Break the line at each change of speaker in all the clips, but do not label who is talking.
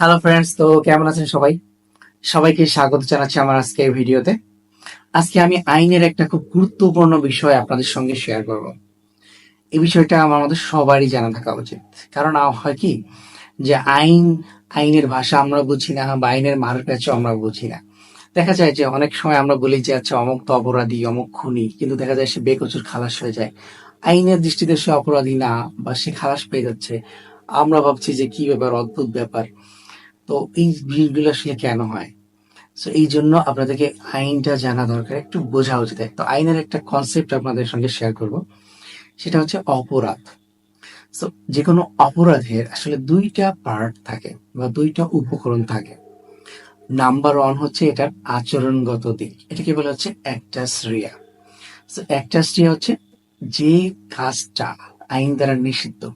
Hello friends তো কেমন আছেন সবাই? সবাইকে স্বাগত জানাচ্ছি আমার আজকে এই ভিডিওতে। আজকে আমি আইনের একটা খুব গুরুত্বপূর্ণ বিষয় আপনাদের সঙ্গে শেয়ার করব। এই বিষয়টা আমার মধ্যে সবারই জানা থাকা উচিত। কারণ হয় কি? যে আইন, আইনের ভাষা আমরা বুঝি না বা আইনের মার কাছে আমরা বুঝি না। দেখা যায় যে অনেক সময় আমরা বলি যে আচ্ছা অমুক তো অপরাধী, অমুক খুনি। কিন্তু দেখা যায় সে বেকচুর খালাস হয়ে যায়। আইনের দৃষ্টিতে সে অপরাধী না বা সে খালাস পেয়ে যাচ্ছে। আমরা ভাবছি যে কি ব্যাপার, অদ্ভুত ব্যাপার। তো এই জিনিসগুলো আসলে কেন হয়? তো এই জন্য আপনাদেরকে আইনটা জানা দরকার, একটু বোঝা উচিত। তো আইনের একটা কনসেপ্ট আপনাদের সঙ্গে শেয়ার করব, সেটা হচ্ছে অপরাধ। তো যে কোনো অপরাধের আসলে দুইটা পার্ট থাকে বা দুইটা উপকরণ থাকে। নাম্বার ওয়ান হচ্ছে এটার আচরণগত দিক। এটাকে বলা হচ্ছে অ্যাক্টাসরিয়া তো অ্যাক্টাসরিয়া হচ্ছে যে কাজটা আইন দ্বারা নিষিদ্ধ,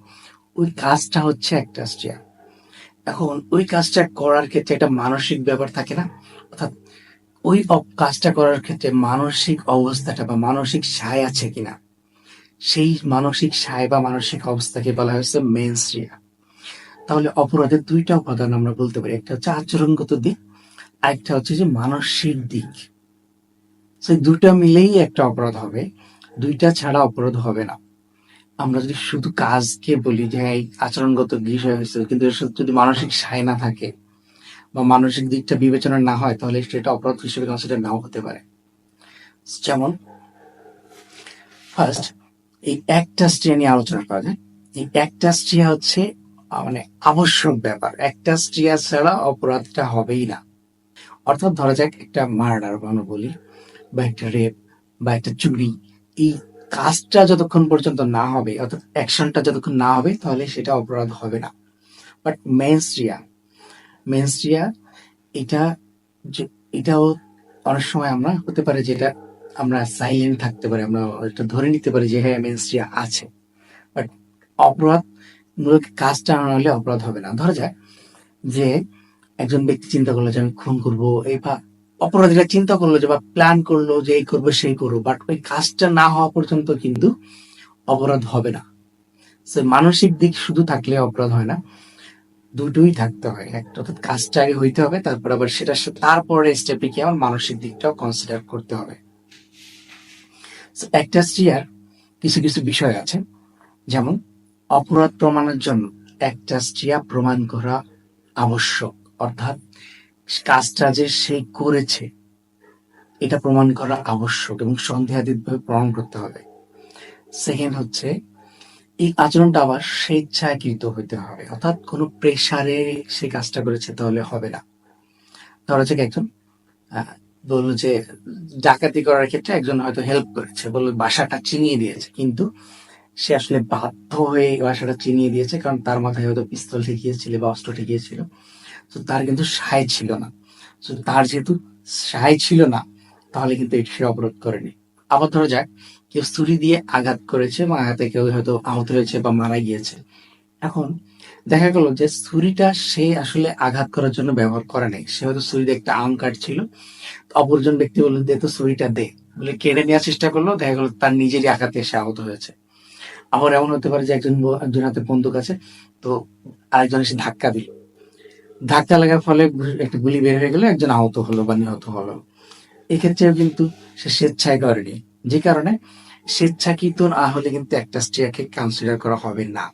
ওই কাজটা হচ্ছে অ্যাক্টাসরিয়া এখন ওই কাজটা করার ক্ষেত্রে একটা মানসিক ব্যাপার থাকে না? অর্থাৎ ওই কাজটা করার ক্ষেত্রে মানসিক অবস্থাটা বা মানসিক সায় আছে কিনা? সেই মানসিক সায় বা মানসিক অবস্থাকে বলা হয়েছে মেনস্ট্রিয়া তাহলে অপরাধের দুইটা উপাদান আমরা বলতে পারি। একটা হচ্ছে আচরণগত দিক আর একটা হচ্ছে যে মানসিক দিক। সেই দুটো মিলেই একটা অপরাধ হবে। দুইটা ছাড়া অপরাধ হবে না। আমরা যদি শুধু কাজকে বলি যে, এই আচরণগত বিষয় হয়েছে কিন্তু এর সাথে যদি মানসিক সায় না থাকে বা মানসিক দিকটা বিবেচনা না হয়, তাহলে সেটা অপরাধ হিসেবে কনসিডার নাও হতে পারে। যেমন ফার্স্ট এই একটাস্ট্রিয়া নিয়ে আলোচনা করা যায়। এই একটাস্ট্রিয়া হচ্ছে মানে আবশ্যক ব্যাপার। একটাস্ট্রিয়া ছাড়া অপরাধটা হবেই না। অর্থাৎ ধরা যাক একটা মার্ডার বলি, বা একটা রেপ, বা একটা চুরি, এই কাজটা যতক্ষণ পর্যন্ত না হবে, অর্থাৎ অ্যাকশনটা যতক্ষণ না হবে, তাহলে সেটা অপরাধ হবে না। বাট মেনস্ট্রিয়া মেনস্ট্রিয়া এটা যে, এটাও অনেক সময় আমরা হতে পারে যেটা আমরা সাইলেন্ট থাকতে পারি, আমরা এটা ধরে নিতে পারি যে হ্যাঁ মেনস্ট্রিয়া আছে। বাট অপরাধ, মূলত কাজটা না হলে অপরাধ হবে না। ধরা যায় যে একজন ব্যক্তি চিন্তা করল যে আমি খুন করব, এই বা অপরাধীরা চিন্তা করল যে, বা প্ল্যান করল যে, এই করব, সেই করব বাট ওই কাজটা না হওয়া পর্যন্ত কিন্তু অপরাধ হবে না। সে মানসিক দিক শুধু থাকলে অপরাধ হয় না। দুটোই থাকতে হয়। একটা অর্থাৎ কাজটা আগে হইতে হবে, তারপর আবার সেটা তারপরে স্টেপে কি আমার মানসিক দিকটাও কনসিডার করতে হবে। একটা স্ত্রীর কিছু কিছু বিষয় আছে। যেমন, অপরাধ প্রমাণের জন্য একটা স্ত্রিয়া প্রমাণ করা আবশ্যক। অর্থাৎ কাজটা যে সে করেছে, এটা প্রমাণ করা আবশ্যক এবং সন্দেহাতীতভাবে প্রমাণ করতে হবে। সেকেন্ড হচ্ছে, এই আচরণটা আবার স্বেচ্ছাকৃত হইতে হবে। অর্থাৎ কোনো প্রেসারে সে কাজটা করেছে তাহলে হবে না। ধরা যাক একজন বলল যে ডাকাতি করার ক্ষেত্রে একজন হয়তো হেল্প করেছে, বলল বাসাটা চিনিয়ে দিয়েছে, কিন্তু সে আসলে বাধ্য হয়ে বাসাটা চিনিয়ে দিয়েছে, কারণ তার মাথায় হয়তো পিস্তল ঠেকিয়েছিল বা অস্ত্র ঠেকিয়েছিল। তো তার কিন্তু সায় ছিল না। তো তার যেহেতু সায় ছিল না, তাহলে কিন্তু এটি সে অবরোধ করেনি। আবার ধরা যাক, কেউ ছুরি দিয়ে আঘাত করেছে বা আঘাতে কেউ হয়তো আহত হয়েছে বা মারা গিয়েছে। এখন দেখা গেল যে ছুরিটা সে আসলে আঘাত করার জন্য ব্যবহার করে নাই। সে হয়তো ছুরি দিয়ে একটা আম কাটছিল। অপরজন ব্যক্তি বলল, দে তো ছুরিটা দে। বলে কেড়ে নেওয়ার চেষ্টা করল, দেখা গেল তার নিজেরই আঘাতে সে আহত হয়েছে। আবার এমন হতে পারে যে একজন একজন হাতে বন্দুক আছে, তো আরেকজন এসে ধাক্কা দিল। ধাক্কা লাগার ফলে একটা গুলি বের হয়ে গেলে, একজন আহত হলো বা নিহত হলো। এক্ষেত্রেও কিন্তু সে স্বেচ্ছায় করেনি। যে কারণে স্বেচ্ছাকৃত না হলে কিন্তু একটা স্ট্রিয়াকে কনসিডার করা হবে না।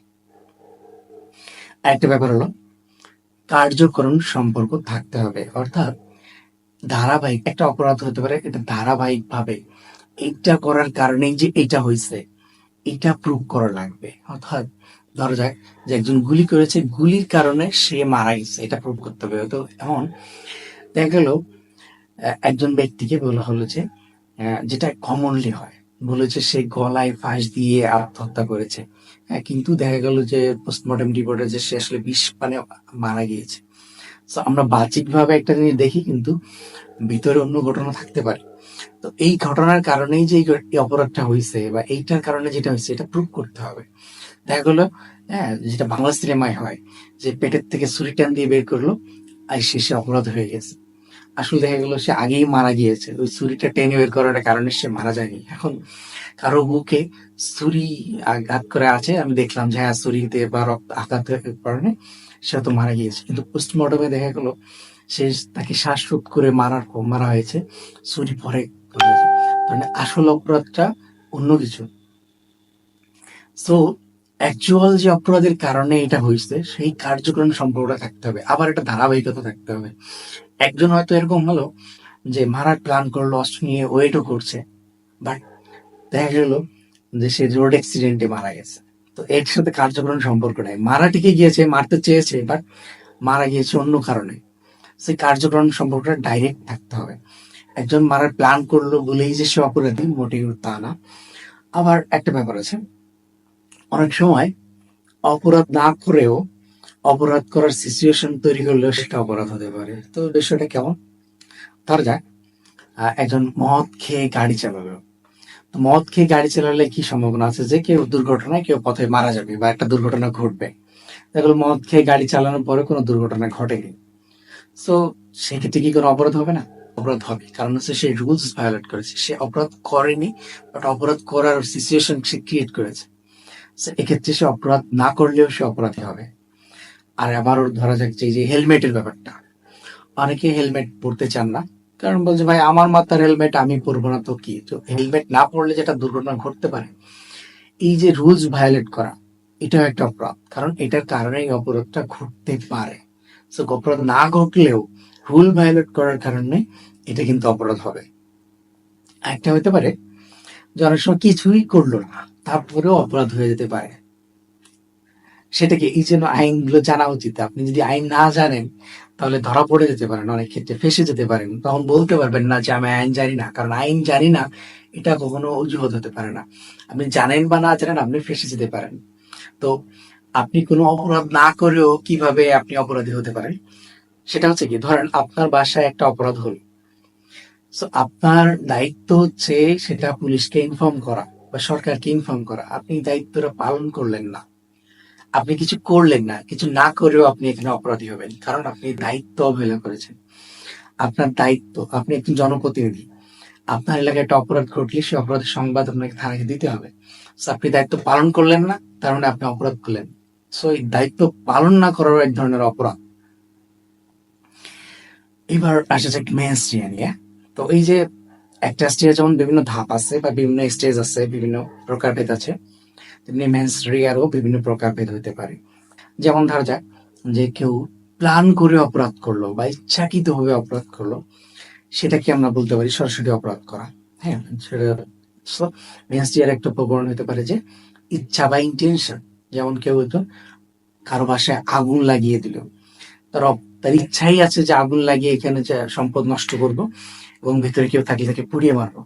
একটা ব্যাপার হলো কার্যকরণ সম্পর্ক থাকতে হবে। অর্থাৎ ধারাবাহিক, একটা অপরাধ হতে পারে, এটা ধারাবাহিক ভাবে এইটা করার কারণেই যে এটা হয়েছে, এটা প্রুভ করা লাগবে। অর্থাৎ ধরা যাক যে একজন গুলি করেছে গুলির কারণে সে মারা গেছে। এটা প্রুভ করতে হবে। তো এমন দেখা গেল একজন ব্যক্তিকে বলা হলো যে যেটা কমনলি হয় বলেছে সে গলায় ফাঁস দিয়ে আত্মহত্যা করেছে। হ্যাঁ, কিন্তু দেখা গেল যে পোস্টমর্টম রিপোর্টে যে সে আসলে বিষ পানে মারা গিয়েছে। তো আমরা বাহ্যিকভাবে একটা জিনিস দেখি কিন্তু ভিতরে অন্য ঘটনা থাকতে পারে। তো এই ঘটনার কারণেই যে অপরাধটা হয়েছে বা এইটার কারণে যেটা হয়েছে এটা প্রুভ করতে হবে। দেখা গেলো হ্যাঁ যেটা বাংলা সিনেমায় হয়, যে পেটের থেকে ছুরি টান দিয়ে বের করল, আর শেষে অপরাধ হয়ে গেছে। আসলে দেখা গেলো, সে আগেই মারা গিয়েছে। ওই ছুরিটা টেনে বের করার কারণে সে মারা যায়নি। এখন কারও বুকে ছুরি আঘাত করে আছে, আমি দেখলাম যে হ্যাঁ ছুরিতে বা রক্ত আঘাতের কারণে সে তো মারা গিয়েছে। কিন্তু পোস্টমর্টমে দেখা গেলো, সে তাকে শ্বাসরোধ করে মারার মারা হয়েছে, ছুরি পরে মানে আসল অপরাধটা অন্য কিছু। সো অ্যাকচুয়াল যে অপরাধের কারণে এটা হয়েছে, সেই কার্যক্রম সম্পর্কটা থাকতে হবে। আবার এটা ধারাবাহিকতা থাকতে হবে। একজন হয়তো এরকম হলো যে মারার প্ল্যান করল অস্ত্র নিয়ে ওয়েটও করছে। বাট দেখা গেল যে সে রোড অ্যাক্সিডেন্টে মারা গেছে। তো এর সাথে কার্যক্রম সম্পর্ক নাই। মারা ঠিকই গিয়েছে, মারতে চেয়েছে বাট মারা গিয়েছে অন্য কারণে। সেই কার্যক্রম সম্পর্কটা ডাইরেক্ট থাকতে হবে। একজন মারার প্ল্যান করল বলেই যে সে অপরাধী মোটেই তা না। আবার একটা ব্যাপার আছে। অনেক সময় অপরাধ না করেও অপরাধ করার সিচুয়েশন তৈরি করলেও সেটা অপরাধ হতে পারে। তো বিষয়টা কেমন? ধরা যাক একজন মদ খেয়ে গাড়ি চালালো। তো মদ খেয়ে গাড়ি চালালে কি সম্ভাবনা আছে যে কেউ দুর্ঘটনায় কেউ পথে মারা যাবে বা একটা দুর্ঘটনা ঘটবে? দেখল মদ খেয়ে গাড়ি চালানোর পরে কোনো দুর্ঘটনা ঘটেনি। সো সেক্ষেত্রে কি কোনো অপরাধ হবে না? অপরাধ হবে। কারণ হচ্ছে সে রুলস ভায়োলেট করেছে। সে অপরাধ করেনি বাট অপরাধ করার সিচুয়েশন সে ক্রিয়েট করেছে। এক্ষেত্রে সে অপরাধ না করলেও সে অপরাধী হবে। আর আবারও ধরা যাক যে যে হেলমেটের ব্যাপারটা। অনেকে হেলমেট পরতে চান না। কারণ বলছে, ভাই, আমার মাথার হেলমেট আমি পরবো না তো কি? তো হেলমেট না পরলে যেটা দুর্ঘটনা ঘটতে পারে, এই যে রুলস ভায়োলেট করা, এটাও একটা অপরাধ। কারণ এটার কারণে এই অপরাধটা ঘটতে পারে। সো অপরাধ না ঘটলেও রুল ভায়োলেট করার কারণে এটা কিন্তু অপরাধ হবে। একটা হতে পারে, যে অনেক সময় কিছুই করল না। তারপরেও অপরাধ হয়ে যেতে পারে। সেটা কি এই জন্য আইনগুলো জানা উচিত। আপনি যদি আইন না জানেন, তাহলে ধরা পড়ে যেতে পারেন, অনেক ক্ষেত্রে ফেসে যেতে পারেন। তখন বলতে পারবেন না যে, আমি আইন জানি না। কারণ আইন জানি না, এটা কখনো অজুহাত হতে পারে না। আপনি জানেন বা না জানেন, আপনি ফেসে যেতে পারেন। তো আপনি কোনো অপরাধ না করেও কীভাবে আপনি অপরাধী হতে পারেন? সেটা হচ্ছে কি, ধরেন আপনার বাসায় একটা অপরাধ হলো। আপনার দায়িত্ব হচ্ছে সেটা পুলিশকে ইনফর্ম করা। বা সরকারকে ইনফর্ম করা, আপনি দায়িত্বটা পালন করলেন না। আপনি কিছু করলেন না, কিছু না করেও আপনি এখানে অপরাধী হবেন, কারণ আপনি দায়িত্ব অবহেলা করেছেন। আপনার দায়িত্ব, আপনি একজন জনপ্রতিনিধি, আপনার এলাকায় একটা অপরাধ ঘটলে সেই অপরাধের সংবাদ আপনাকে থানাকে দিতে হবে। আপনি দায়িত্ব পালন করলেন না, তার মানে আপনি অপরাধ করলেন। সো এই দায়িত্ব পালন না করার এক ধরনের অপরাধ। এবার আসা যাক স্ট্রিয়া নিয়ে। তো এই যে একটা স্টেজ যেমন বিভিন্ন ধাপ আছে বা বিভিন্ন স্টেজ আছে, বিভিন্ন প্রকারভেদ আছে, তেমনি মেন্স রিয়ারও বিভিন্ন প্রকারভেদ হতে পারে। যেমন ধরা যাক যে কেউ প্ল্যান করে অপরাধ করল বা ইচ্ছাকৃত ভাবে অপরাধ করল, সেটাকে আমরা বলতে পারি সরাসরি অপরাধ করা। হ্যাঁ সেটা একটা প্রকরণ হতে পারে যে ইচ্ছা বা ইন্টেনশন যেমন কেউ হয়তো কারও বাসায় আগুন লাগিয়ে দিল, তার তার ইচ্ছাই আছে যে আগুন লাগিয়ে এখানে যে সম্পদ নষ্ট করব এবং ভিতরে কেউ থাকলে তাকে পুড়িয়ে মারবো।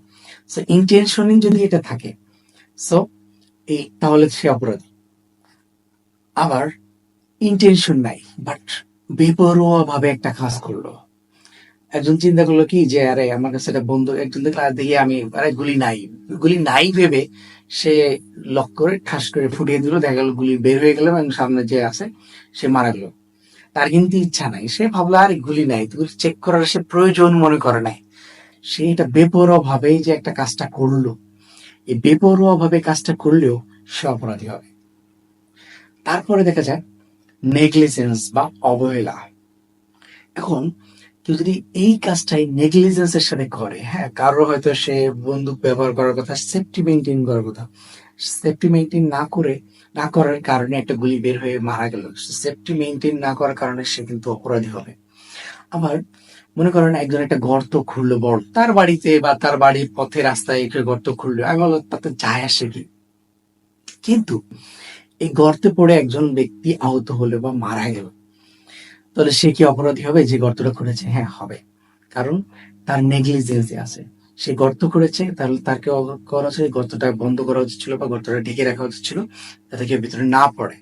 সো ইন্টেনশনই যদি এটা থাকে সো এই তাহলে সে অপরাধী। আবার ইন্টেনশন নাই বাট বেপরোয়া ভাবে একটা কাজ করল। একজন চিন্তা করল কি যে, আরে, আমার কাছে একটা বন্ধু, একজন দেখল দেখি, আমি, আরে, গুলি নাই। গুলি নাই ভেবে সে লক করে, ঠাস করে ফুটিয়ে দিল, দেখা গেল গুলি বের হয়ে গেল এবং সামনে যে আছে, সে মারা গেল। তার কিন্তু ইচ্ছা নাই। সে ভাবলো, আরে, গুলি নাই। চেক করার সে প্রয়োজন মনে করে নাই। সে এটা বেপরোয়া ভাবেই যে একটা কাজটা করল। এই বেপরোয়া ভাবে কাজটা করলেও সে অপরাধী হবে। তারপরে দেখা যায় নেগলিজেন্স বা অবহেলা। এখন কেউ যদি এই কাজটাই নেগলিজেন্সের সাথে করে হ্যাঁ কারও হয়তো সে বন্দুক ব্যবহার করার কথা সেফটি মেনটেন করার কথা সেফটি মেনটেন না করে, না করার কারণে একটা গুলি বের হয়ে মারা গেল। সেফটি মেনটেন না করার কারণে সে কিন্তু অপরাধী হবে। আবার মনে করেন একজন একটা গর্ত খুললো বড়, তার বাড়িতে বা তার বাড়ির পথে রাস্তায় একটা গর্ত খুললো, আমি বললাম, তাতে যায় আসে কি? কিন্তু এই গর্তে পড়ে একজন ব্যক্তি আহত হলো বা মারা গেল। তাহলে সে কি অপরাধী হবে? যে গর্তটা করেছে হ্যাঁ হবে। কারণ তার নেগলিজেন্সি আছে। সে গর্ত করেছে তাহলে তাকে করা হচ্ছে গর্তটা বন্ধ করা উচিত ছিল বা গর্তটা ঢেকে রাখা উচিত ছিল, যাতে কেউ ভিতরে না পড়ে।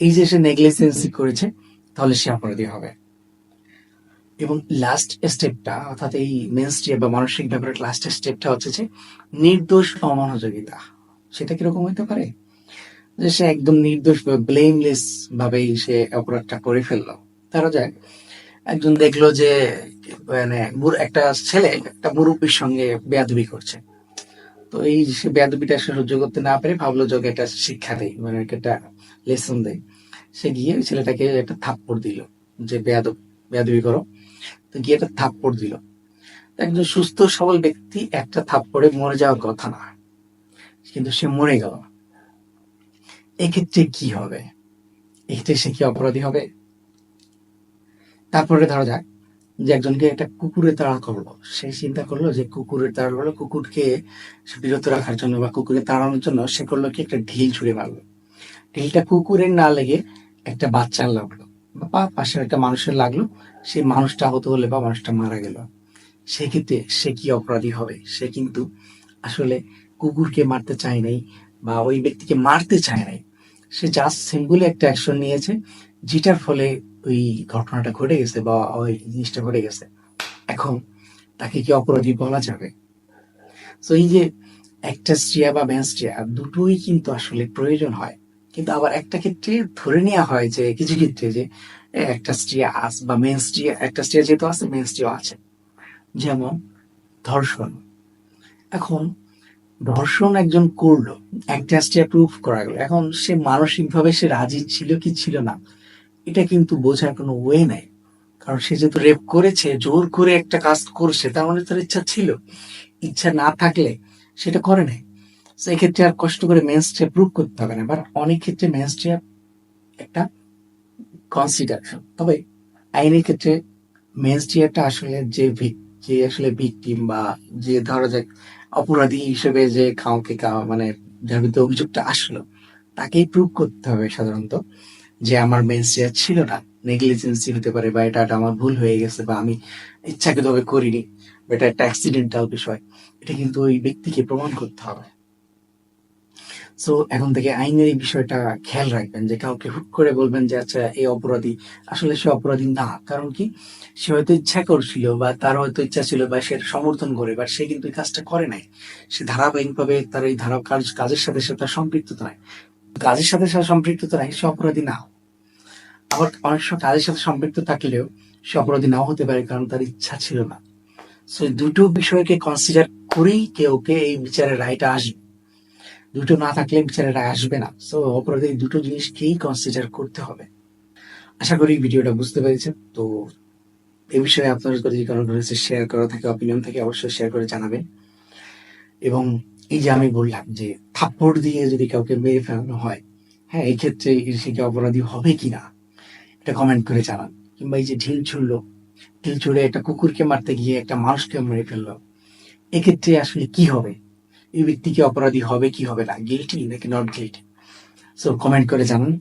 এই যে সে নেগলিজেন্সি করেছে, তাহলে সে অপরাধী হবে। এবং লাস্ট স্টেপটা অর্থাৎ এই মেন স্টেপ বা মানসিক ব্যাপারের লাস্ট স্টেপটা হচ্ছে যে নির্দোষ অমনোযোগিতা। সেটা কীরকম হইতে পারে? যে সে একদম নির্দোষ বা ব্লেমলেস ভাবেই সে অপরাধটা করে ফেলল। ধরা যাক, একজন দেখল যে মানে একটা ছেলে একটা মুরব্বীর সঙ্গে বেয়াদবি করছে। তো এই সে বেয়াদবিটা সে সহ্য করতে না পেরে ভাবলো যে একটা শিক্ষা দেয় মানে একটা লেসন দেয় সে গিয়ে ছেলেটাকে একটা থাপ্পড় দিল যে, বেয়াদব, বেয়াদবি করো। তো গিয়ে একটা থাপ্পড় দিল। একজন সুস্থ, সবল ব্যক্তি একটা থাপ্পড়ে মরে যাওয়ার কথা না। কিন্তু সে মরে গেল। এক্ষেত্রে কি হবে? এক্ষেত্রে সে কি অপরাধী হবে? তারপরে ধরা যাক যে একজনকে একটা কুকুরে তাড়া করল। সে চিন্তা করল যে কুকুরের তাড়া করল, কুকুরকে বিরত রাখার জন্য বা কুকুরকে তাড়ানোর জন্য সে করল কি একটা ঢিল ছুঁড়ে মারলো। ঢিলটা কুকুরের না লেগে একটা বাচ্চার লাগল। বা পাশের একটা মানুষের লাগল। সেই মানুষটা আহত হলে বা মানুষটা মারা গেল। সেক্ষেত্রে সে কি অপরাধী হবে? সে কিন্তু আসলে কুকুরকে মারতে চায় নাই বা ওই ব্যক্তিকে মারতে চায় নাই। সে জাস্ট সিম্পলি একটা অ্যাকশন নিয়েছে, যেটার ফলে ওই ঘটনাটা ঘটে গেছে বা ওই জিনিসটা ঘটে গেছে। এখন তাকে কি অপরাধী বলা যাবে? তো এই যে একটা স্ট্রিয়া বা ম্যানস্ট্রিয়া দুটোই কিন্তু আসলে প্রয়োজন হয়। কিন্তু আবার একটা ক্ষেত্রে ধরে নেওয়া হয় যে কিছু ক্ষেত্রে যে একটা স্ট্রিয়া আস বা মেন স্ট্রিয়া একটা স্ট্রিয়া যেহেতু আছে মেন স্ট্রিয়া আছে। যেমন ধর্ষণ। এখন ধর্ষণ একজন করল একটা স্ট্রিয়া প্রুফ করা গেল। এখন সে মানসিকভাবে সে রাজি ছিল কি ছিল না এটা কিন্তু বোঝার কোনো ওয়ে নাই। কারণ সে যেহেতু রেপ করেছে জোর করে একটা কাজ করছে তার মানে তার ইচ্ছা ছিল। ইচ্ছা না থাকলে সেটা করে নাই। সেই ক্ষেত্রে আর কষ্ট করে মেন্সট্রিয়া প্রুভ করতে হবে না বাট অনেক ক্ষেত্রে মেন্সট্রিয়া একটা কনসিডারেশন তবে আইনের ক্ষেত্রে মেন্সট্রিয়াটা আসলে যে যে আসলে ভিকটিম বা যে ধরা যাক অপরাধী হিসেবে যে কাউকে মানে যার বিরুদ্ধে অভিযোগটা আসলো, তাকেই প্রুভ করতে হবে সাধারণত যে আমার মেন্সট্রিয়া ছিল না। নেগলিজেন্সি হতে পারে বা এটা আমার ভুল হয়ে গেছে বা আমি ইচ্ছাকৃতভাবে করিনি এটা একটা অ্যাক্সিডেন্টাল বিষয়, এটা কিন্তু ওই ব্যক্তিকে প্রমাণ করতে হবে। সো এখন থেকে আইনের এই বিষয়টা খেয়াল রাখবেন যে কাউকে হুট করে বলবেন যে আচ্ছা এই অপরাধী। আসলে সে অপরাধী না। কারণ কি? সে হয়তো ইচ্ছা করছিল বা তার হয়তো ইচ্ছা ছিল বা সে সমর্থন করে বা সে কিন্তু এই কাজটা করে নাই। সে ধারাবাহিকভাবে তার এই ধারা কাজ, কাজের সাথে সাথে তার সম্পৃক্ততা নাই। কাজের সাথে সাথে সম্পৃক্ততা নাই, সে অপরাধী না। আবার অনেক সময় কাজের সাথে সম্পৃক্ত থাকলেও সে অপরাধী নাও হতে পারে কারণ তার ইচ্ছা ছিল না। সো দুটো বিষয়কে কনসিডার করেই কেউ কে এই বিচারের রায়টা আসবে। দুটো না থাকলে বিচারের আসবে না। সো অপরাধী দুটো জিনিসকেই কনসিডার করতে হবে। আশা করি ভিডিওটা বুঝতে পেরেছেন। তো, এই বিষয়ে আপনার যদি কারও রয়েছে শেয়ার করা থাকে অপিনিয়ন থাকে, অবশ্যই শেয়ার করে জানাবেন। এবং এই যে আমি বললাম যে, থাপ্পড় দিয়ে যদি কাউকে মেরে ফেলানো হয় হ্যাঁ এই ক্ষেত্রে সে কি অপরাধী হবে কিনা এটা কমেন্ট করে জানান। কিংবা এই যে ঢিল ছুড়লো, ঢিল ছুড়ে একটা কুকুরকে মারতে গিয়ে একটা মানুষকে মেরে ফেলল, এক্ষেত্রে আসলে কি হবে? এই ব্যক্তি কি অপরাধী হবে কি হবে না? গিলটি নাকি নট গিলটি সো কমেন্ট করে জানান।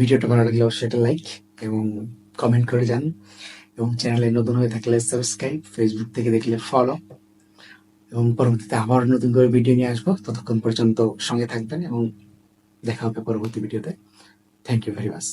ভিডিওটা ভালো লাগলে অবশ্যই এটা লাইক এবং কমেন্ট করে জানান। এবং চ্যানেলে নতুন হয়ে থাকলে সাবস্ক্রাইব ফেসবুক থেকে দেখলে ফলো এবং পরবর্তীতে আবার নতুন করে ভিডিও নিয়ে আসব। ততক্ষণ পর্যন্ত সঙ্গে থাকবেন এবং দেখা হবে পরবর্তী ভিডিওতে থ্যাংক ইউ ভেরি মাচ